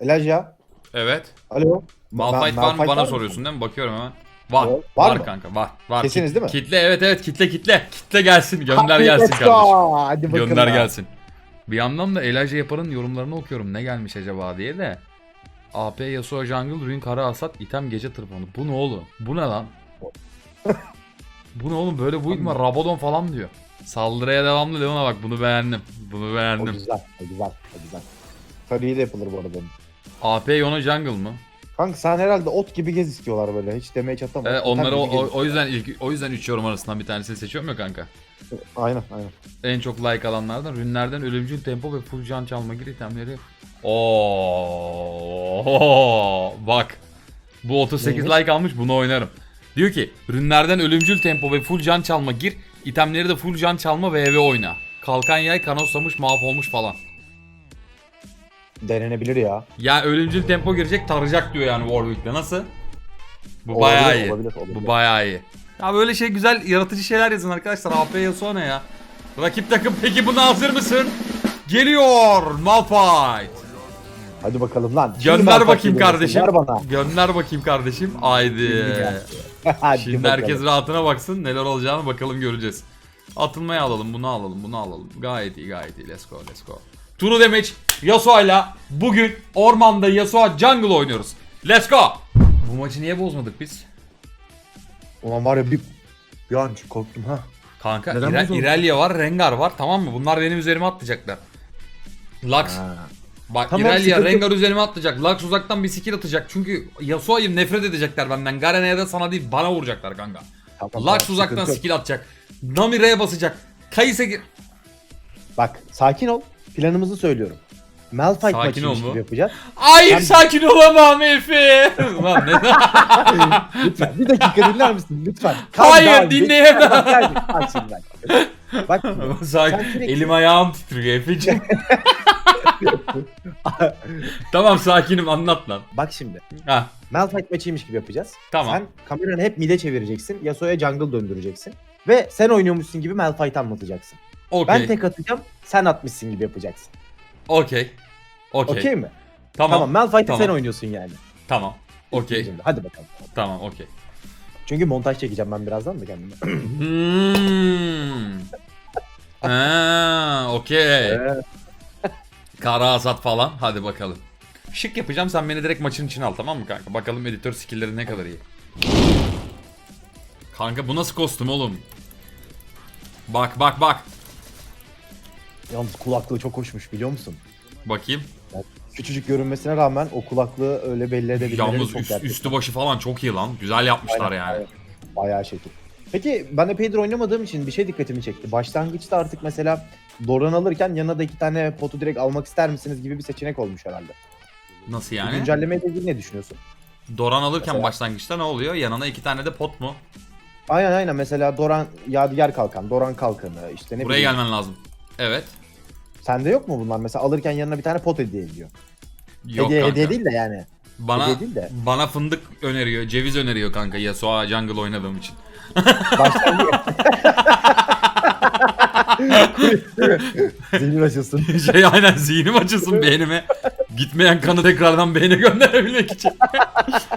Elijah. Evet. Alo. Malphite var mı bana mı? soruyorsun değil mi? Bakıyorum hemen. Var. Var Var, mı? kanka var. Var. Kesiniz değil mi? Kitle evet evet kitle kitle. Kitle gelsin. Gönder gelsin kardeşim. Hadi bakalım. Gönder gelsin. Bir yandan da Elijah Yapar'ın yorumlarını okuyorum. Ne gelmiş acaba diye de. AP Yasuo Jungle Ruin Kara Asat item gece tırpanı. Bu ne oğlum? Bu ne lan? bu ne oğlum böyle bu mu? Rabadon falan diyor. Saldırıya devamlı Leon'a bak bunu beğendim. Bunu O beğendim. güzel. O güzel. O güzel. Kariye de yapılır bu arada. AP Yona Jungle mı? Kanka sen herhalde ot gibi gez istiyorlar böyle. Hiç demeye çatama. Evet, onları o, o, o yüzden ilk, o yüzden 3 yorum arasından bir tanesini seçiyorum ya kanka. Aynen aynen. En çok like alanlardan ürünlerden ölümcül tempo ve full can çalma gibi itemleri. Oo bak. Bu 38 Neymiş? like almış bunu oynarım. Diyor ki ürünlerden ölümcül tempo ve full can çalma gir. itemleri de full can çalma ve eve oyna. Kalkan yay kanoslamış mahvolmuş falan. Denenebilir ya. Ya ölümcül tempo girecek tarayacak diyor yani Warwick'te nasıl? Bu Olabilir, bayağı iyi. olabilir, olabilir. Bu bayağı iyi. Ya böyle şey güzel yaratıcı şeyler yazın arkadaşlar. AP Yasuo ne ya? Rakip takım peki buna hazır mısın? Geliyor Malphite. Hadi bakalım lan. Şimdi Gönder bakayım kardeşim. Ver bana. Gönder bakayım kardeşim. Haydi. Hadi Şimdi bakalım. herkes rahatına baksın. Neler olacağını bakalım göreceğiz. Atılmaya alalım, bunu alalım, bunu alalım. Gayet iyi, gayet iyi. Let's go, let's go. Turu Damage Yasuo'yla bugün ormanda Yasuo Jungle oynuyoruz. Let's go. Bu maçı niye bozmadık biz? Ulan var ya bir, bir an korktum ha. Kanka Neden İre- bozuldu? İrelia var, Rengar var tamam mı? Bunlar benim üzerime atlayacaklar. Lux. Ha. Bak Tamam, İrelia, sıkıntı- Rengar üzerime atlayacak. Lux uzaktan bir skill atacak. Çünkü Yasuo'yu nefret edecekler benden. Garena'ya da sana değil bana vuracaklar kanka. Tamam, Lux tamam, uzaktan sıkıntı yok. skill atacak. Nami R'ye basacak. Kayısa gir. Bak sakin ol. Planımızı söylüyorum. Malphite Sakin maçıymış ol gibi yapacağız. Hayır Ben- sakin olamam Efe. Ulan ne? Lütfen bir dakika dinler misin lütfen? Calm Hayır, dinleyemem. Bak, bak şimdi bak. Bak şimdi. sakin. Sürekli- Elim ayağım titriyor Efe'ciğim. tamam sakinim anlat lan. Bak şimdi. Ha Malphite maçıymış gibi yapacağız. Tamam. Sen kameranı hep mid'e çevireceksin. Yasuo'ya jungle döndüreceksin. Ve sen oynuyormuşsun gibi Malphite anlatacaksın. Ben okey. tek atacağım. Sen atmışsın gibi yapacaksın. Okey. Okey. Okey mi? Tamam. Tamam. Malphite'i Tamam. sen oynuyorsun yani. Tamam. Okey. Hadi bakalım. Tamam okey. Çünkü montaj çekeceğim ben birazdan da kendime. Hmm. Ha, okey. Kara hasat falan. Hadi bakalım. Şık yapacağım sen beni direkt maçın içine al tamam mı kanka? Bakalım editör skill'leri ne kadar iyi. Kanka bu nasıl kostüm oğlum? Bak bak bak. Yalnız kulaklığı çok hoşmuş biliyor musun? Bakayım. Küçücük görünmesine rağmen o kulaklığı öyle belli edebilmeleri Yalnız çok üst- üstü başı falan çok iyi lan. Güzel yapmışlar Aynen, yani. aynen. Bayağı şekil. Peki ben epeydir oynamadığım için bir şey dikkatimi çekti. Başlangıçta artık mesela Doran alırken yanına da iki tane potu direkt almak ister misiniz gibi bir seçenek olmuş herhalde. Nasıl Yani? yani? Güncellemeyle ilgili ne düşünüyorsun? Doran alırken Mesela- başlangıçta ne oluyor? Yanına iki tane de pot mu? Aynen aynen mesela Doran Yadigar Kalkan, Doran Kalkanı işte ne Buraya bileyim. gelmen lazım. Evet. Sende yok mu bunlar? Mesela alırken yanına bir tane pot hediye ediyor. Yok hediye, kanka. hediye değil de yani. Bana hediye değil de. bana fındık öneriyor, ceviz öneriyor kanka Yasuo Jungle oynadığım için. Başlangıç. Zihnin açılsın. şey aynen zihnim açılsın beynime. Gitmeyen kanı tekrardan beyne gönderebilmek için.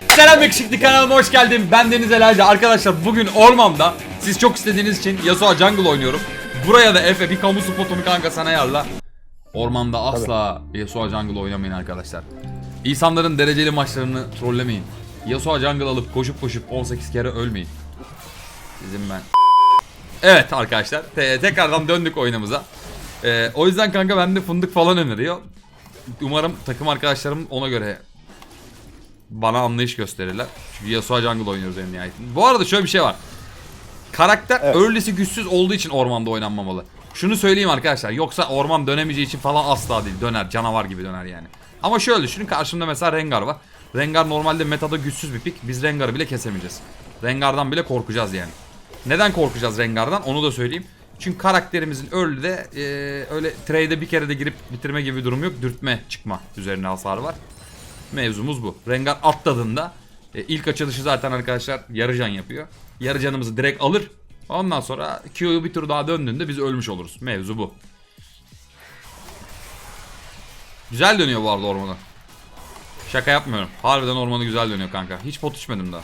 Selam yakışıklı kanalıma hoş geldin. Ben Deniz Elayca. Arkadaşlar bugün ormanda siz çok istediğiniz için Yasuo Jungle oynuyorum. Buraya da Efe bir kamu spotumu kanka sana ayarla. Ormanda asla Yasuo Jungle oynamayın arkadaşlar. İnsanların dereceli maçlarını trollemeyin. Yasuo Jungle alıp koşup koşup 18 kere ölmeyin. Sizin ben. Evet arkadaşlar te- tekrardan döndük oyunumuza. Ee, o yüzden kanka bende fındık falan öneriyor. Umarım takım arkadaşlarım ona göre bana anlayış gösterirler. Çünkü Yasuo Jungle oynuyoruz en nihayetinde. Bu arada şöyle bir şey var. Karakter Evet. early'si güçsüz olduğu için ormanda oynanmamalı. Şunu söyleyeyim arkadaşlar. Yoksa orman dönemeyeceği için falan asla değil. Döner. Canavar gibi döner yani. Ama şöyle düşünün. Karşımda mesela Rengar var. Rengar normalde metada güçsüz bir pik. Biz Rengar'ı bile kesemeyeceğiz. Rengar'dan bile korkacağız yani. Neden korkacağız Rengar'dan onu da söyleyeyim. Çünkü karakterimizin early'de e, öyle trade'e bir kere de girip bitirme gibi bir durum yok. Dürtme çıkma üzerine hasarı var. Mevzumuz bu. Rengar atladığında e, ilk açılışı zaten arkadaşlar yarı can yapıyor. Yarı canımızı direkt alır. Ondan sonra Q'yu bir tur daha döndüğünde biz ölmüş oluruz. Mevzu bu. Güzel dönüyor bu arada ormana. Şaka yapmıyorum. Harbiden ormanı güzel dönüyor kanka. Hiç pot içmedim daha.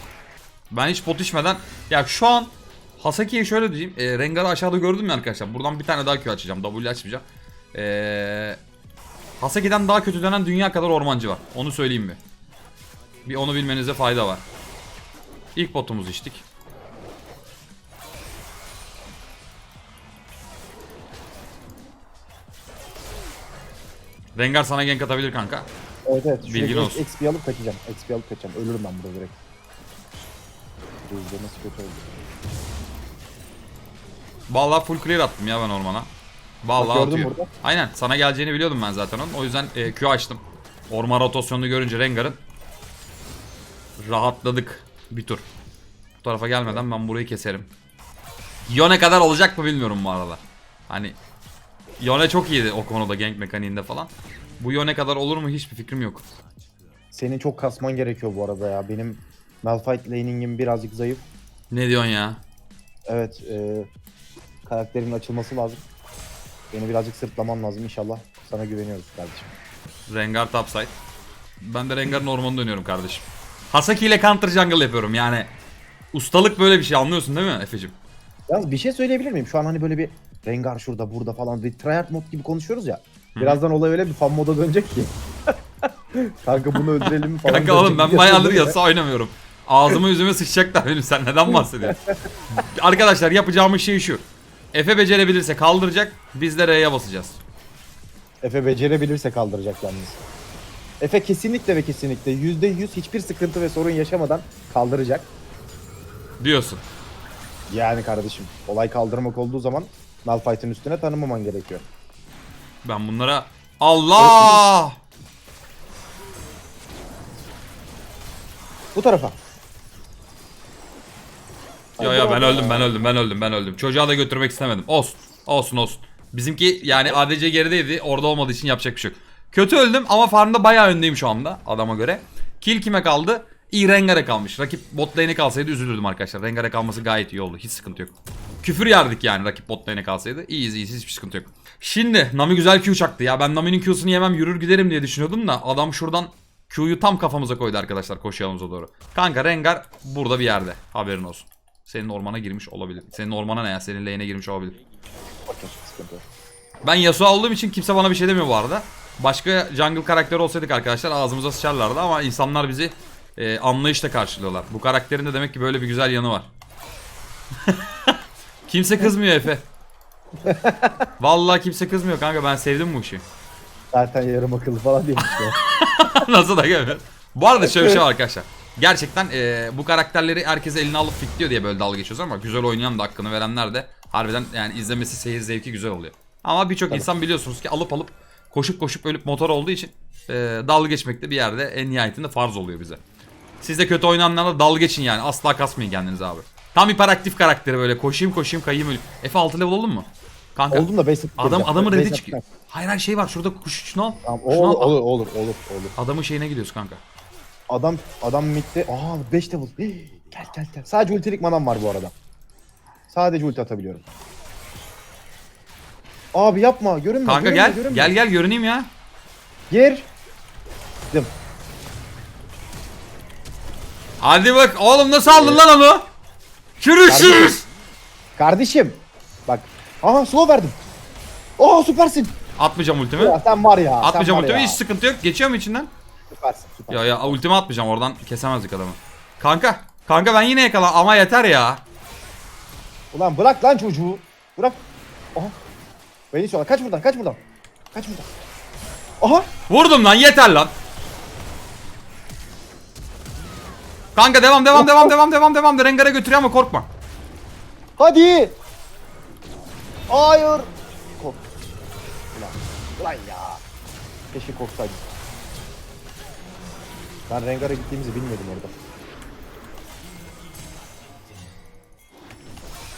Ben hiç pot içmeden ya şu an Hasaki'ye şöyle diyeyim. E, Rengar'ı aşağıda gördüm ya arkadaşlar. Buradan bir tane daha Q açacağım. W açmayacağım. E, Hasaki'den daha kötü dönen dünya kadar ormancı var. Onu söyleyeyim mi? Bir onu bilmenize fayda var. İlk potumuzu içtik. Rengar sana gank atabilir kanka. Evet evet. Bilgin olsun. XP alıp kaçacağım. XP alıp kaçacağım. Ölürüm ben burada direkt. Rüzgar nasıl kötü oldu. Vallahi full clear attım ya ben ormana. Vallahi Bak atıyor. burada. Aynen sana geleceğini biliyordum ben zaten onun. O yüzden e, Q açtım. Orman rotasyonunu görünce Rengar'ın rahatladık bir tur. Bu tarafa gelmeden ben burayı keserim. Yone kadar olacak mı bilmiyorum bu arada. Hani Yone çok iyiydi o konuda gank mekaniğinde falan. Bu Yone kadar olur mu hiçbir fikrim yok. Senin çok kasman gerekiyor bu arada ya. Benim Malphite laning'im birazcık zayıf. Ne diyorsun ya? Evet. E, karakterimin açılması lazım. Beni birazcık sırtlaman lazım inşallah. Sana güveniyoruz kardeşim. Rengar topside. Ben de Rengar'ın ormanı dönüyorum kardeşim. Hasaki ile counter jungle yapıyorum yani. Ustalık böyle bir şey anlıyorsun değil mi Efe'cim? Yalnız bir şey söyleyebilir miyim? Şu an hani böyle bir Rengar şurada burada falan bir tryhard mod gibi konuşuyoruz ya. Birazdan olay öyle bir fan moda dönecek ki. Kanka bunu öldürelim mi falan. Kanka oğlum ben bayağıdır yasa oynamıyorum. Ağzıma yüzüme sıçacaklar benim sen neden bahsediyorsun? Arkadaşlar yapacağımız şey şu. Efe becerebilirse kaldıracak biz de R'ye basacağız. Efe becerebilirse kaldıracak yalnız. Efe kesinlikle ve kesinlikle %100 hiçbir sıkıntı ve sorun yaşamadan kaldıracak. Diyorsun. Yani kardeşim olay kaldırmak olduğu zaman Malphite'ın üstüne tanımaman gerekiyor. Ben bunlara... Allah! Bu tarafa. Yo yo ben öldüm ben öldüm ben öldüm ben öldüm. Çocuğa da götürmek istemedim. Olsun. Olsun olsun. Bizimki yani ADC gerideydi. Orada olmadığı için yapacak bir şey yok. Kötü öldüm ama farmda bayağı öndeyim şu anda adama göre. Kill kime kaldı? İyi Rengar'a kalmış. Rakip bot lane'e kalsaydı üzülürdüm arkadaşlar. Rengar'a kalması gayet iyi oldu. Hiç sıkıntı yok. Küfür yerdik yani rakip bot kalsaydı. İyiyiz iyiyiz hiçbir sıkıntı yok. Şimdi Nami güzel Q çaktı ya. Ben Nami'nin Q'sunu yemem yürür giderim diye düşünüyordum da adam şuradan Q'yu tam kafamıza koydu arkadaşlar koşu yolumuza doğru. Kanka Rengar burada bir yerde. Haberin olsun. Senin ormana girmiş olabilir. Senin ormana ne ya? Senin lane'e girmiş olabilir. Ben Yasuo olduğum için kimse bana bir şey demiyor bu arada. Başka jungle karakteri olsaydık arkadaşlar ağzımıza sıçarlardı ama insanlar bizi e, anlayışla karşılıyorlar. Bu karakterin de demek ki böyle bir güzel yanı var. kimse kızmıyor Efe. Vallahi kimse kızmıyor kanka ben sevdim bu işi. Zaten yarım akıllı falan değilmiş ya. Nasıl da gelmiyor. Bu arada şöyle bir şey var arkadaşlar. Gerçekten e, bu karakterleri herkes eline alıp fitliyor diye böyle dalga geçiyoruz ama güzel oynayan da hakkını verenler de harbiden yani izlemesi seyir zevki güzel oluyor. Ama birçok insan biliyorsunuz ki alıp alıp koşup koşup ölüp motor olduğu için e, dalga geçmek de bir yerde en nihayetinde farz oluyor bize. Siz de kötü oynayanlarla dalga geçin yani asla kasmayın kendinizi abi. Tam hiperaktif karakteri böyle koşayım koşayım kayayım öleyim. Efe 6 level oldun mu? Kanka Oldum da basic adam gireceğim. adamın Basic red'i çıkıyor. Hayır hayır şey var şurada kuş şunu al. Tamam, Şunu olur, al. olur olur olur olur. Adamın şeyine gidiyoruz kanka. Adam adam midde. Aa 5 level. Hii, Gel gel gel. Sadece ultilik manam var bu arada. Sadece ulti atabiliyorum. Abi yapma. Görünmüyor. Kanka görünmüyor, gel. görünmüyor. Gel gel görüneyim ya. Gir. Dım. Hadi bak oğlum nasıl aldın lan onu? Çürüşürüz. Kardeşim. Bak. Aha slow verdim. Aa süpersin. Atmayacağım ultimi. Ya sen var ya. Atmayacağım ultimi hiç sıkıntı yok. Geçiyor mu içinden? Süpersin süpersin. Ya ya ultimi atmayacağım oradan kesemezdik adamı. Kanka. Kanka ben yine yakalan ama yeter ya. Ulan bırak lan çocuğu. Bırak. Aha. Beni sonra kaç buradan kaç buradan. Kaç buradan. Aha. Vurdum lan yeter lan. Kanka devam devam devam devam devam devam. Rengar'a götürüyor ama korkma. Hadi. Hayır. Kork. Ulan. Ulan ya. Keşke korksaydım. Ben Rengar'a gittiğimizi bilmiyordum orada.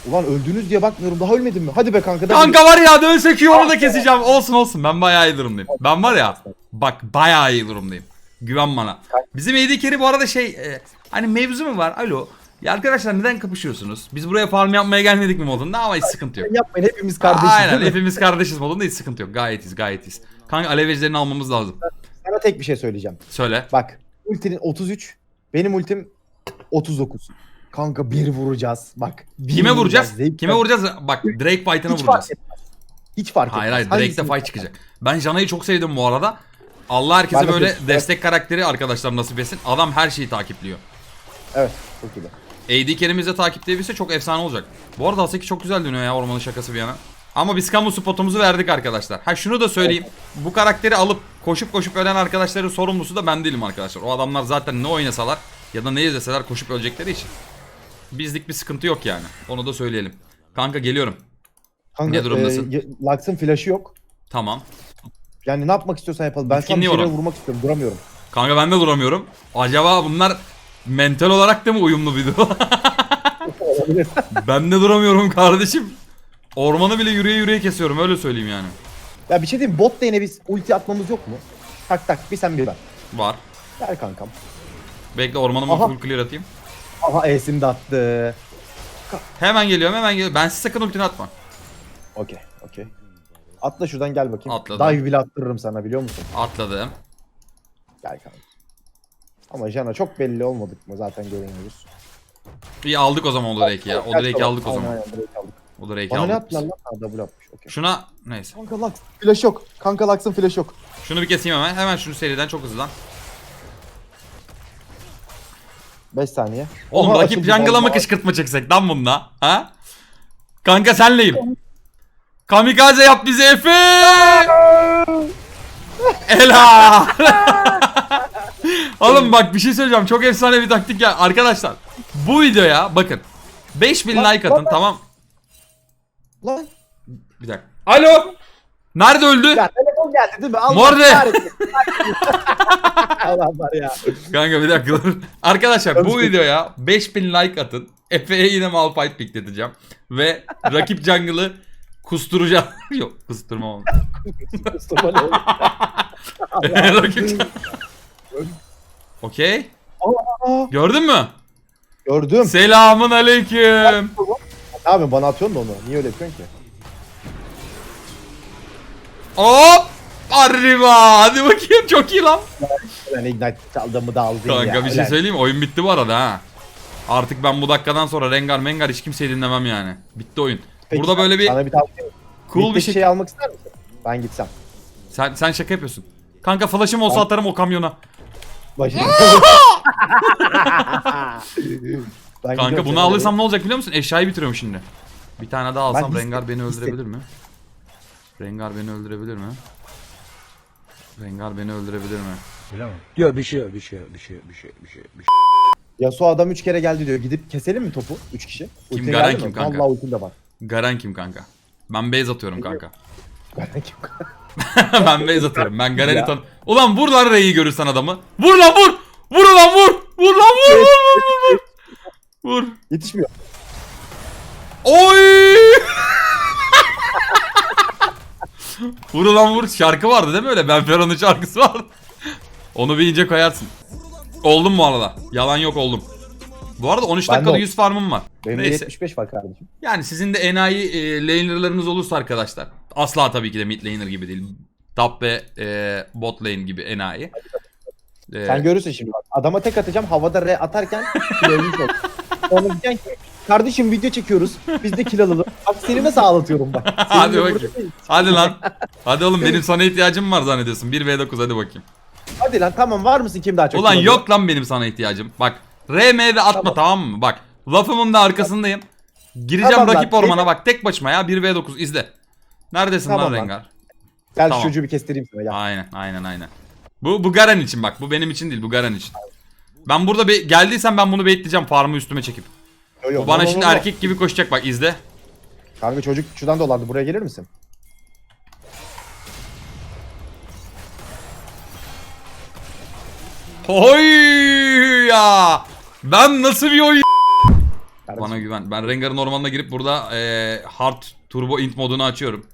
Ulan öldünüz diye bakmıyorum. Daha ölmedim mi? Hadi be kanka. Kanka var ya dövsek iyi onu da keseceğim. Olsun olsun ben bayağı iyi durumdayım. Ben var ya bak bayağı iyi durumdayım. Güven bana. Bizim AD carry bu arada şey e, hani mevzu mu var? Alo. Ya arkadaşlar neden kapışıyorsunuz? Biz buraya farm yapmaya gelmedik mi modunda ama hiç sıkıntı yok. Yapmayın hepimiz kardeşiz Aynen hepimiz kardeşiz modunda hiç sıkıntı yok. Gayet iyiyiz gayet iyiyiz. Kanka alevecilerini almamız lazım. Sana tek bir şey söyleyeceğim. Söyle. Bak ultinin 33. Benim ultim 39. Kanka bir vuracağız. Bak. bir Kime vuracağız? Zevk- Kime vuracağız? Bak Drake Fight'ına vuracağız. fark etmez. Hiç fark etmez. Hayır hayır Drake'de fight çıkacak. Ben Jana'yı çok sevdim bu arada. Allah herkese böyle destek karakteri arkadaşlar nasip etsin. Adam her şeyi takipliyor. Evet. Çok iyi. AD kerimizde takipleyebilse çok efsane olacak. Bu arada Haseki çok güzel dönüyor ya ormanın şakası bir yana. Ama biz kamu spotumuzu verdik arkadaşlar. Ha şunu da söyleyeyim. Bu karakteri alıp koşup koşup ölen arkadaşların sorumlusu da ben değilim arkadaşlar. O adamlar zaten ne oynasalar ya da ne izleseler koşup ölecekleri için. Bizlik bir sıkıntı yok yani. Onu da söyleyelim. Kanka geliyorum. Kanka, Ne durumdasın? E, Lux'ın flash'ı yok. Tamam. Yani ne yapmak istiyorsan yapalım. Ben onun. vurmak istiyorum. Duramıyorum. Kanka ben de duramıyorum. Acaba bunlar mental olarak da mı uyumlu video? Olabilir. ben de duramıyorum kardeşim. Ormanı bile yürüye yürüye kesiyorum öyle söyleyeyim yani. ya bir şey diyeyim. Bot lane'e biz ulti atmamız yok mu? Tak tak. Bir sen bir ben. Var. Gel kankam. Bekle ormanımı Aha. full clear atayım. Aha E'sini de attı. Hemen geliyorum hemen geliyorum. Ben size sakın ultini atma. Okey. Okey. Atla şuradan gel bakayım. Atladım. Dive bile attırırım sana biliyor musun? Atladım. Gel kanka. Ama Jana çok belli olmadık mı zaten görünüyoruz. İyi aldık o zaman o Drake'i ya. O Drake'i aldık o zaman. aynen, Drake'i aldık. O Drake'i Bana ne aldık. attılar biz. lan? Ha double atmış. Okey. Şuna neyse. Kanka Lux. Flash yok. Kanka Lux'ın flash yok. Şunu bir keseyim hemen. Hemen şunu seriden çok hızlı lan. 5 saniye. Oğlum Aha, rakip açıldı, jungle'a mı vallahi. kışkırtma çeksek lan bununla? Ha? Kanka senleyim. Kamikaze yap bize Efe. Ela. Oğlum bak bir şey söyleyeceğim. Çok efsane bir taktik ya. Arkadaşlar bu videoya bakın. 5000 Lan, like atın lan. tamam. Lan. Bir dakika. Alo. Nerede öldü? Ya telefon geldi değil mi? Allah Morde. Allah var ya. Kanka bir dakika dur. Arkadaşlar bu videoya 5000 like atın. Efe'ye yine Malphite pikleteceğim. Ve rakip jungle'ı kusturacağım. Yok kusturma oldu. Mustafa ne oldu? rakip Okey. Gördün mü? Gördüm. Selamun aleyküm. Ne yapıyorsun bana atıyorsun da onu. Niye öyle yapıyorsun ki? Hop. Arriba. Hadi bakayım çok iyi lan. Ben ignite çaldığımı da aldın ya. Kanka bir şey söyleyeyim mi? Oyun bitti bu arada ha. Artık ben bu dakikadan sonra Rengar Mengar hiç kimseyi dinlemem yani. Bitti oyun. Peki, Burada böyle bir Sana bir tavsiye cool bir şey. şey almak ister misin? Ben gitsem. Sen sen şaka yapıyorsun. Kanka flash'ım olsa atarım o kamyona. Başım. Ben Kanka gidiyorum bunu alırsam ne olacak biliyor musun? Eşyayı bitiriyorum şimdi. Bir tane daha alsam Ben Rengar beni öldürebilir mi? Rengar beni öldürebilir mi? Rengar beni öldürebilir mi? Yok bir şey yok bir şey yok bir şey yok bir şey yok bir şey yok. bir şey. Yasuo adam 3 kere geldi diyor. Gidip keselim mi topu? 3 kişi. Kim, Ultin Garen geldi kim mi? kanka? Vallahi ultim de var. Garen kim kanka? Ben base atıyorum kanka. Garen kim? ben base atıyorum. Ben Garen'i Ya. tan... Ulan vur lan Rey'i görürsen adamı. Vur lan vur! Vur lan vur! Vur lan vur! Vur vur vur vur! Vur! Yetişmiyor. Oy! vur lan vur şarkı vardı değil mi öyle? Ben Ferhan'ın şarkısı vardı. Onu bir ince koyarsın. Oldum bu arada. Yalan yok oldum. Bu arada 13 Ben de dakikada oldum. 100 farmım var. Benim de Neyse. 75 var kardeşim. Yani sizin de enayi e, laner'larınız olursa arkadaşlar. Asla tabii ki de mid laner gibi değil. Top ve e, bot lane gibi enayi. E, Sen görürsün şimdi bak. Adama tek atacağım. Havada R atarken kill ölmüş ol. Sonra diyeceksin ki kardeşim video çekiyoruz. Biz de kill alalım. Bak seni nasıl ağlatıyorum bak. Senin Hadi bakayım. hadi lan. Hadi oğlum benim sana ihtiyacım var zannediyorsun. 1v9 hadi bakayım. Hadi lan tamam var mısın kim daha çok Ulan kill alıyor? yok lan benim sana ihtiyacım. Bak RM'de atma tamam. mı? Bak lafımın da arkasındayım. Gireceğim Tamam lan, rakip ormana bak tek başıma ya 1v9 izle. Neredesin Tamam lan. Rengar? Gel Tamam. şu çocuğu bir kestireyim sana gel. Aynen aynen aynen. Bu bu Garen için bak. Bu benim için değil bu Garen için. Ben burada be- geldiysem ben bunu bekleyeceğim farmı üstüme çekip. Yo, yo, Bu bana no, şimdi no, no. erkek gibi koşacak bak izle. Kanka çocuk şuradan dolandı. Buraya gelir misin? Oy ya. Ben nasıl bir oyun Kardeşim. Bana güven. Ben Rengar'ın ormanına girip burada eee hard turbo int modunu açıyorum.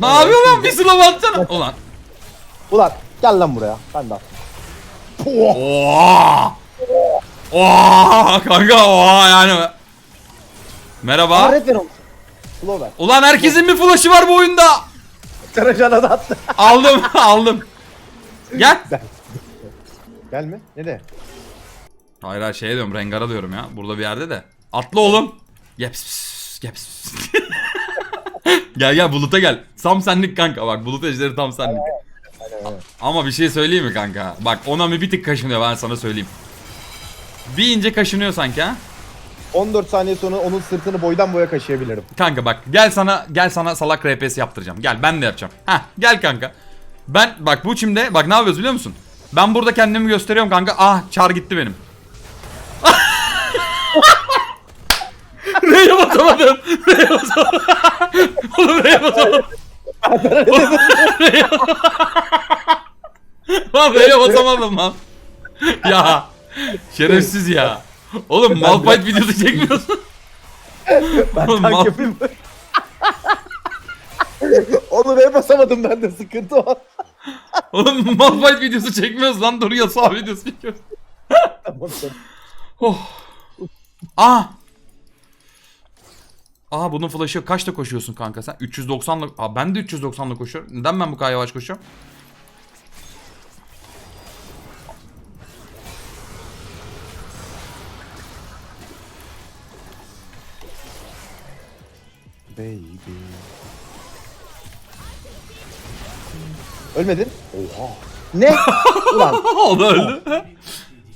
Ne yapıyorsun lan? Bir slow atsana. Ulan. Ulan gel lan buraya. Ben de. Puh! Oha. Oha kanka oha yani. Merhaba. red ver olmuş. Slow ver. Ulan herkesin bir flash'ı var bu oyunda. Karacana da attı. Aldım aldım. Gel. Gelme. Nereye? Hayır hayır şey diyorum Rengar'a diyorum ya. Burada bir yerde de. Atla oğlum. Geps pis, geps pis. gel gel Bulut'a gel. Tam senlik kanka bak Bulut ejderi tam senlik. Ama bir şey söyleyeyim mi kanka? Bak Onami bir tık kaşınıyor ben sana söyleyeyim. Bir ince kaşınıyor sanki ha. 14 saniye sonra onun sırtını boydan boya kaşıyabilirim. Kanka bak gel sana gel sana salak RPS yaptıracağım. Gel ben de yapacağım. Ha gel kanka. Ben bak bu çimde bak ne yapıyoruz biliyor musun? Ben burada kendimi gösteriyorum kanka. Ah çar gitti benim. R'ye basamadım. R'ye basamadım. Oğlum R'ye basamadım. R'ye Lan R'ye basamadım lan. ya. Şerefsiz ya. Oğlum Malphite videosu çekmiyorsun. Ben Oğlum, tank mal- yapayım mı? Onu R'ye basamadım ben de sıkıntı o. Oğlum Malphite videosu çekmiyoruz lan dur Yasuo videosu çekiyoruz. Tamam, tamam. Oh. Aa. Aa bunun flash'ı yok. Kaçta koşuyorsun kanka sen? 390'la. Aa ben de 390'la koşuyorum. Neden ben bu kadar yavaş koşuyorum? Baby. Ölmedin. Oha. Ne? Ulan. o da öldü.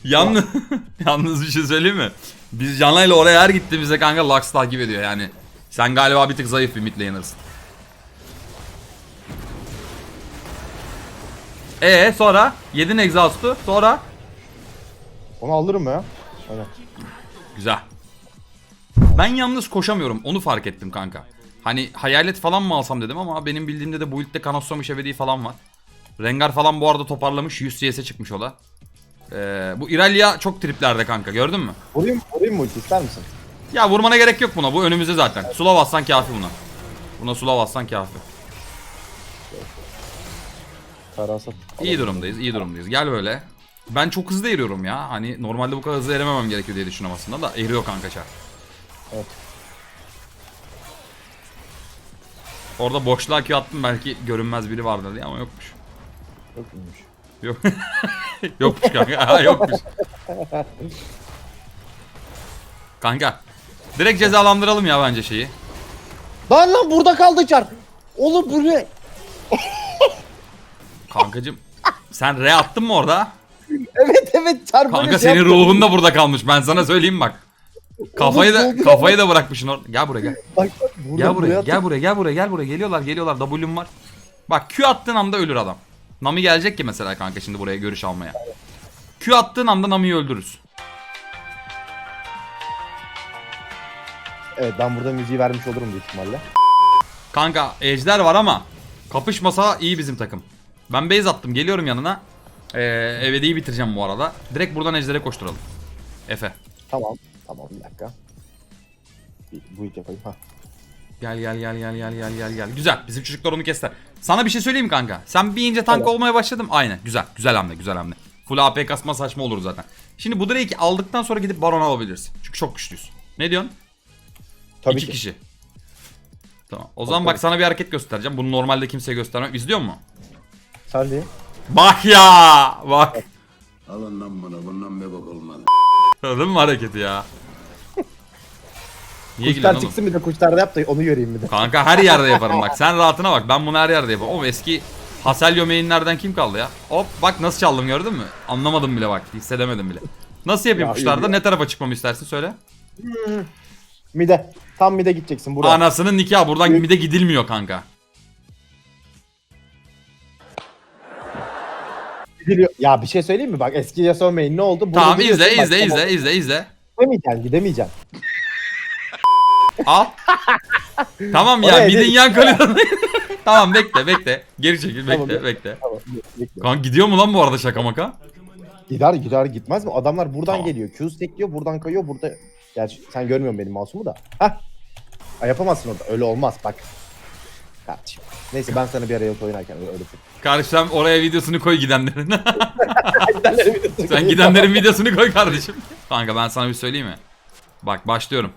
Yalnız, yalnız bir şey söyleyeyim mi? Biz Canay'la oraya her gittiğimizde kanka Lux takip ediyor yani. Sen galiba bir tık zayıf bir mid laner'sın. Ee sonra yedin exhaust'u sonra Onu alırım ya. Aynen. Güzel. Ben yalnız koşamıyorum. Onu fark ettim kanka. Hani hayalet falan mı alsam dedim ama benim bildiğimde de bu ilkte Kanoslamış ebedi falan var. Rengar falan bu arada toparlamış. 100 CS'e çıkmış o da. Ee, bu Irelia çok triplerde kanka gördün mü? Vurayım, vurayım mı ulti ister misin? Ya vurmana gerek yok buna. Bu önümüzde zaten. Sula bassan kafi buna. Buna sula bassan kafi. Karasat. İyi durumdayız, iyi durumdayız. Gel böyle. Ben çok hızlı eriyorum ya. Hani normalde bu kadar hızlı erememem gerekiyor diye düşünüyorum aslında da eriyor kanka çar. Evet. Orada boşluğa Q attım belki görünmez biri vardır diye ama yokmuş. Yok muymuş? Yok. yokmuş kanka. Ha, yokmuş. kanka. Direkt cezalandıralım ya bence şeyi. Lan lan burada kaldı çar. Oğlum bu ne? Kankacım sen R attın mı orada? Evet evet çar böyle Kanka şey senin yaptı. ruhun da burada kalmış. Ben sana söyleyeyim bak. Kafayı da kafayı da bırakmışsın orada. Gel buraya gel. Bak bak burada Gel buraya, attı. gel buraya, gel buraya, gel buraya. Geliyorlar, geliyorlar. W'm var. Bak Q attığın anda ölür adam. Nami gelecek ki mesela kanka şimdi buraya görüş almaya. Q attığın anda Nami'yi öldürürüz. Evet ben burada müziği vermiş olurum büyük ihtimalle. Kanka ejder var ama kapışmasa iyi bizim takım. Ben base attım, geliyorum yanına. Ee, Evedi'yi bitireceğim bu arada. Direkt buradan ejdere koşturalım. Efe. Tamam. Tamam bir dakika. Bir, bu ilk yapayım. Ha. Gel gel gel gel gel gel gel gel. Güzel. Bizim çocuklar onu kestiler. Sana bir şey söyleyeyim mi kanka? Sen bir ince tank Evet. olmaya başladın. Aynen. Güzel. Güzel hamle. Güzel hamle. Full AP kasma saçma olur zaten. Şimdi bu Drake'i aldıktan sonra gidip Baron alabilirsin. Çünkü çok güçlüyüz. Ne diyorsun? Tabii İki ki. kişi. Tamam. O zaman bak sana bir hareket göstereceğim. Bunu normalde kimseye göstermem. İzliyor mu? Sen de. Bak ya. Bak. Alın lan bana bundan bir bak olmaz. Gördün mü hareketi ya? Niye Kuşlar gülüyorsun çıksın bir de kuşlar da yap da onu göreyim bir de. Kanka her yerde yaparım bak. Sen rahatına bak. Ben bunu her yerde yaparım. Oğlum eski Haselyo mainlerden kim kaldı ya? Hop bak nasıl çaldım gördün mü? Anlamadım bile bak. Hissedemedim bile. Nasıl yapayım Ya, kuşlarda? iyi. Ne tarafa çıkmamı istersin söyle. Mide. Tam mide gideceksin buraya. Anasının nikahı. Buradan bir de gidilmiyor kanka. Gidiliyor. Ya bir şey söyleyeyim mi? Bak eski Yasuo main ne oldu? Burada Tamam izle bak, izle tamam. izle izle izle. Gidemeyeceksin gidemeyeceksin. Al. tamam ya Oraya midin değil. yan tamam bekle bekle. Geri çekil bekle Tamam, bekle. Tamam, bekle. Kanka gidiyor mu lan bu arada şaka maka? Gider gider gitmez mi? Adamlar buradan Tamam. geliyor. Q tekliyor buradan kayıyor burada. Gerçi sen görmüyorsun benim masumu da. Hah. Ha, yapamazsın orada. Öyle olmaz bak. Kardeşim. Neyse ben sana bir araya oynarken öyle öyle. Kardeşim oraya videosunu koy gidenlerin. Sen gidenlerin videosunu koy kardeşim. Kanka ben sana bir söyleyeyim mi? Bak başlıyorum.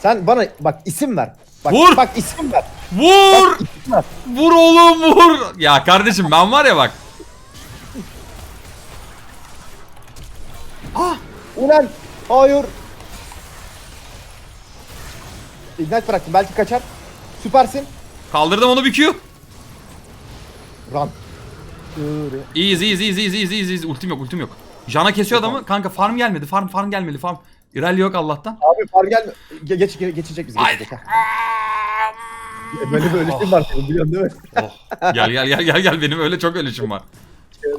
Sen bana bak isim ver. Bak, Vur! Bak isim ver. Vur! Bak isim ver. Vur oğlum vur! Ya kardeşim ben var ya bak. Ulan. Hayır. Ignite bıraktım. Belki kaçar. Süpersin. Kaldırdım onu bir Q. Run. Easy easy easy easy easy easy. Ultim yok ultim yok. Jana kesiyor adamı. Kanka farm gelmedi. Farm farm gelmedi farm. Irelia yok Allah'tan. Abi far gel. Ge- Geç, ge- geçecek bizi. Ay. Geçecek. Böyle böyle şey var senin biliyorsun değil mi? Oh. Gel gel gel gel gel benim öyle çok ölüşüm var.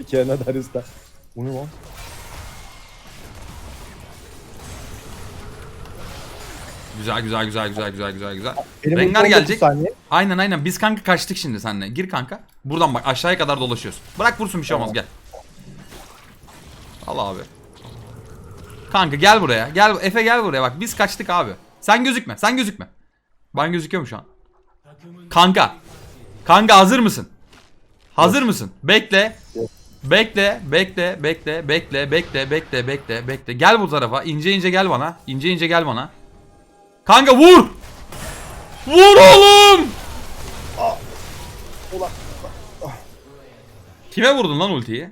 Kenan Darius'ta. Bu ne lan? Güzel güzel güzel güzel güzel güzel güzel. Benim Rengar ulti 19 gelecek. Saniye. Aynen aynen biz kanka kaçtık şimdi seninle. Gir kanka. Buradan bak aşağıya kadar dolaşıyoruz. Bırak vursun bir şey olmaz gel. Al abi. Kanka gel buraya. Gel Efe gel buraya bak biz kaçtık abi. Sen gözükme sen gözükme. Ben gözüküyorum şu an. Kanka. Kanka hazır mısın? Hazır mısın? Bekle. Yok. Bekle, bekle, bekle, bekle, bekle, bekle, bekle, bekle. Gel bu tarafa. İnce ince gel bana. İnce ince gel bana. Kanka vur! Vur oğlum! Ulan. Kime vurdun lan ultiyi?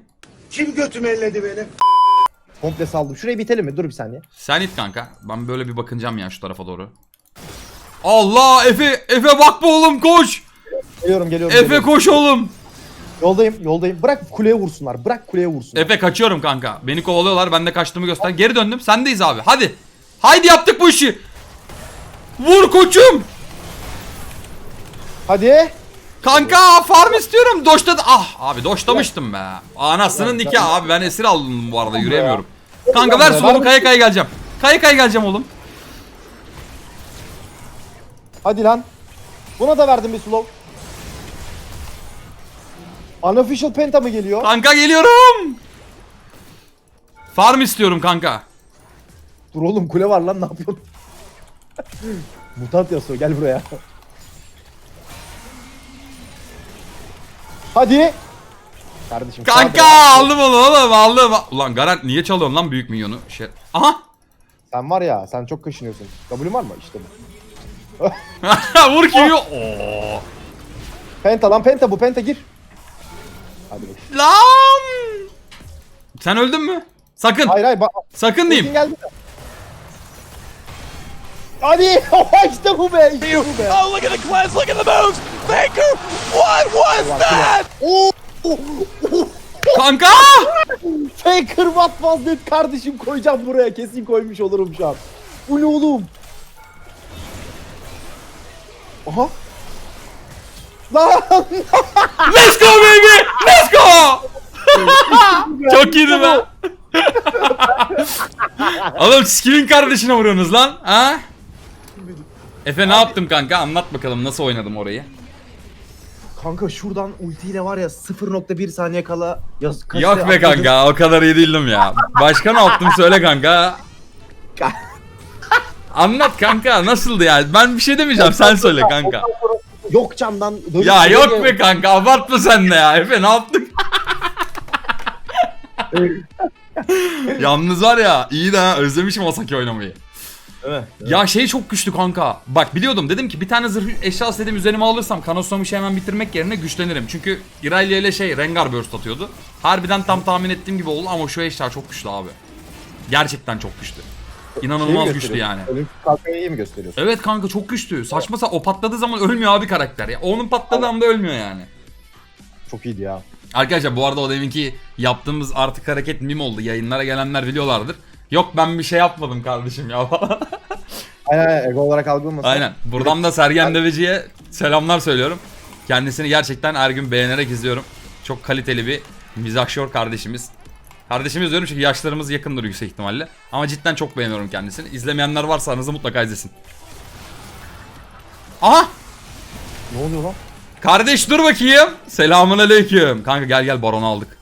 Kim götümü elledi benim? Komple saldım. Şurayı bitelim mi? Dur bir saniye. Sen it kanka. Ben böyle bir bakınacağım ya şu tarafa doğru. Allah Efe Efe bak bu oğlum koş. Geliyorum geliyorum. Efe geliyorum. koş oğlum. Yoldayım yoldayım. Bırak kuleye vursunlar. Bırak kuleye vursunlar. Efe kaçıyorum kanka. Beni kovalıyorlar. Ben de kaçtığımı göster. Geri döndüm. Sendeyiz abi. Hadi. Haydi yaptık bu işi. Vur koçum. Hadi. Kanka farm istiyorum. Doşta ah abi doşlamıştım be. Anasının nikahı abi ben esir aldım bu arada yürüyemiyorum. Kanka ver ver- kaya kaya geleceğim. Kaya kaya geleceğim oğlum. Hadi lan. Buna da verdim bir slow. Unofficial penta mı geliyor? Kanka geliyorum. Farm istiyorum kanka. Dur oğlum kule var lan ne yapıyorsun? Mutant Yasuo gel buraya. Hadi. Kardeşim. Kanka aldım onu oğlum aldım. Ulan Garant niye çalıyorsun lan büyük minyonu? Şey... Aha. Sen var ya sen çok kaşınıyorsun. W var mı? İşte bu. Vur kimi? Oo. Penta lan penta bu penta gir. Hadi bak. Lan. Sen öldün mü? Sakın. Hayır hayır bak. Sakın diyeyim. geldi? Hadi işte bu be işte bu be. Oh look at the cleanse, look at the moves! Faker! What was that? Oo! Kanka. Faker what was that kardeşim koyacağım buraya kesin koymuş olurum şu an. Bu ne oğlum? Aha. Lan! Let's go baby. Let's go. Çok iyiydi be. Oğlum kimin kardeşine vuruyorsunuz lan? Ha? Efe ne yaptım kanka? Anlat bakalım nasıl oynadım orayı. Kanka şuradan ultiyle var ya 0.1 saniye kala yaz Yok be atladım. kanka o kadar iyi değildim ya. Başka ne yaptım söyle kanka. Anlat kanka nasıldı yani? Ben bir şey demeyeceğim sen söyle kanka. Yok camdan dönüp Ya yok geriye- be kanka abartma sen de ya. Efe ne yaptın? Yalnız var ya iyi de ha özlemişim Osaki oynamayı. Evet. Ya şey çok güçlü kanka. Bak biliyordum dedim ki bir tane zırh eşya istediğim üzerime alırsam Kanosomiş'i hemen bitirmek yerine güçlenirim. Çünkü Irelia ile şey Rengar burst atıyordu. Harbiden tam tahmin ettiğim gibi oldu ama şu eşya çok güçlü abi. Gerçekten çok güçlü. İnanılmaz güçlü gösteriyor? yani. Olimpik iyi mi gösteriyorsun? Evet kanka çok güçlü. Saçma sa o patladığı zaman ölmüyor abi karakter ya. Onun patladığı anda ölmüyor yani. Çok iyiydi ya. Arkadaşlar bu arada o deminki yaptığımız artık hareket mim oldu. Yayınlara gelenler biliyorlardır. Yok ben bir şey yapmadım kardeşim ya. Aynen aynen ego olarak algılamasın. Aynen. Buradan da Sergen Deveci'ye selamlar söylüyorum. Kendisini gerçekten her gün beğenerek izliyorum. Çok kaliteli bir mizahşör kardeşimiz. Kardeşimiz diyorum çünkü yaşlarımız yakındır yüksek ihtimalle. Ama cidden çok beğeniyorum kendisini. İzlemeyenler varsa aranızda mutlaka izlesin. Aha! Ne oluyor lan? Kardeş dur bakayım. Selamun aleyküm. Kanka gel gel baronu aldık.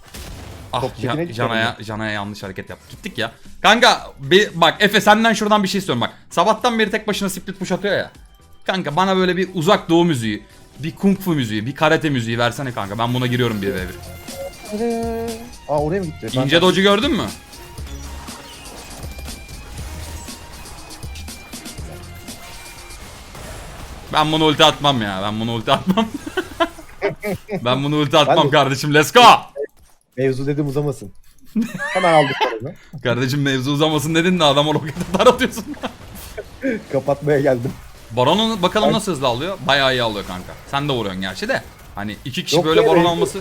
Ah Can- Cana'ya Cana'ya yanlış hareket yaptık. Gittik ya. Kanka bir, bak Efe senden şuradan bir şey istiyorum bak. Sabahtan beri tek başına split push atıyor ya. Kanka bana böyle bir uzak doğu müziği, bir kung fu müziği, bir karate müziği versene kanka. Ben buna giriyorum bir ve bir. Aa oraya mı gitti? Ben- İnce docu gördün mü? Ben bunu ulti atmam ya. Ben bunu ulti atmam. ben bunu ulti Ben atmam de- kardeşim. Let's go. Mevzu dedim uzamasın. Hemen aldık paranı. Kardeşim mevzu uzamasın dedin de adama roket atar atıyorsun. Kapatmaya geldim. Baron'un bakalım nasıl hızlı alıyor. Bayağı iyi alıyor kanka. Sen de vuruyorsun gerçi de. Hani iki kişi Yok böyle ya, baron ben- alması.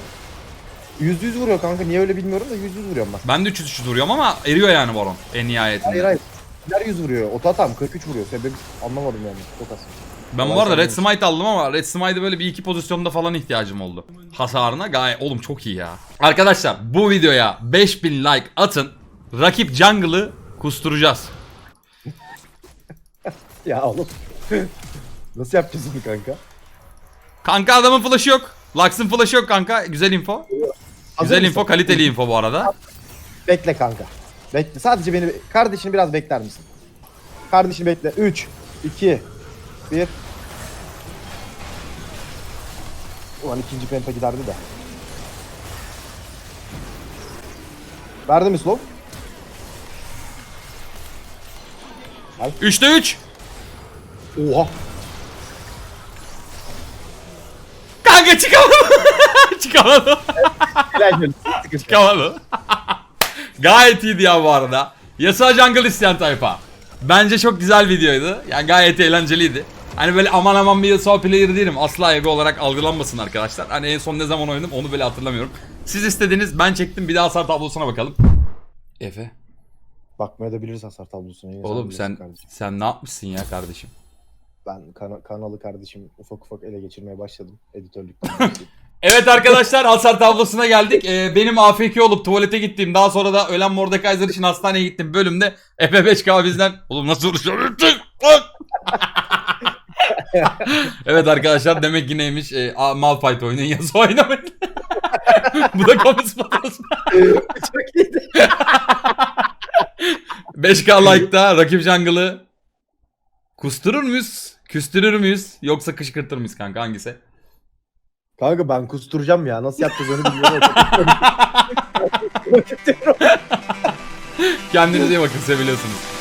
Yüz yüz vuruyor kanka. Niye öyle bilmiyorum da yüz yüz vuruyorum ben. Ben de 300 300 vuruyorum ama eriyor yani baron en nihayetinde. Hayır hayır. Neler yüz vuruyor? Otatam 43 vuruyor. Sebebi anlamadım yani. Çok az. Ben bu arada Red. Smite aldım ama Red Smite'ı böyle bir iki pozisyonda falan ihtiyacım oldu. Hasarına gayet oğlum çok iyi ya. Arkadaşlar bu videoya 5000 like atın. Rakip jungle'ı kusturacağız. Ya oğlum. Nasıl yapacağız bunu kanka? Kanka adamın flash'ı yok. Lux'ın flash'ı yok kanka. Güzel info. Hazır Güzel mısın? info, kaliteli info bu arada. Bekle kanka. Bekle. Sadece beni kardeşini biraz bekler misin? Kardeşini bekle. 3 2 1 Ulan ikinci penta giderdi de. Verdi mi slow? 3'te 3. Oha. Kanka çıkamadım. çıkamadım. Helal olsun. Çıkamadım. gayet iyiydi ya bu arada. Yasa Jungle isteyen tayfa. Bence çok güzel videoydu. Yani gayet eğlenceliydi. Hani böyle aman aman bir Yasuo player değilim. Asla ego olarak algılanmasın arkadaşlar. Hani en son ne zaman oynadım onu bile hatırlamıyorum. Siz istediniz ben çektim bir daha hasar tablosuna bakalım. Efe. Bakmaya da biliriz hasar tablosuna. Yine Oğlum sen kardeşim. sen ne yapmışsın ya kardeşim? Ben kana- kanalı kardeşim ufak ufak ele geçirmeye başladım. Editörlük. Evet arkadaşlar hasar tablosuna geldik. Ee, benim AFK olup tuvalete gittiğim daha sonra da ölen Mordekaiser için hastaneye gittim bölümde Efe 5K bizden. Oğlum nasıl vuruşuyor? evet arkadaşlar demek ki neymiş? Ee, a- Malphite oynayın Yasuo oynamayın. Bu da komik spotu. Çok iyiydi. 5K like'da rakip jungle'ı kusturur muyuz? Küstürür müyüz? Yoksa kışkırtır mıyız kanka hangisi? Kanka ben kusturacağım ya. Nasıl yapacağız onu bilmiyorum. Kendinize iyi bakın seviliyorsunuz.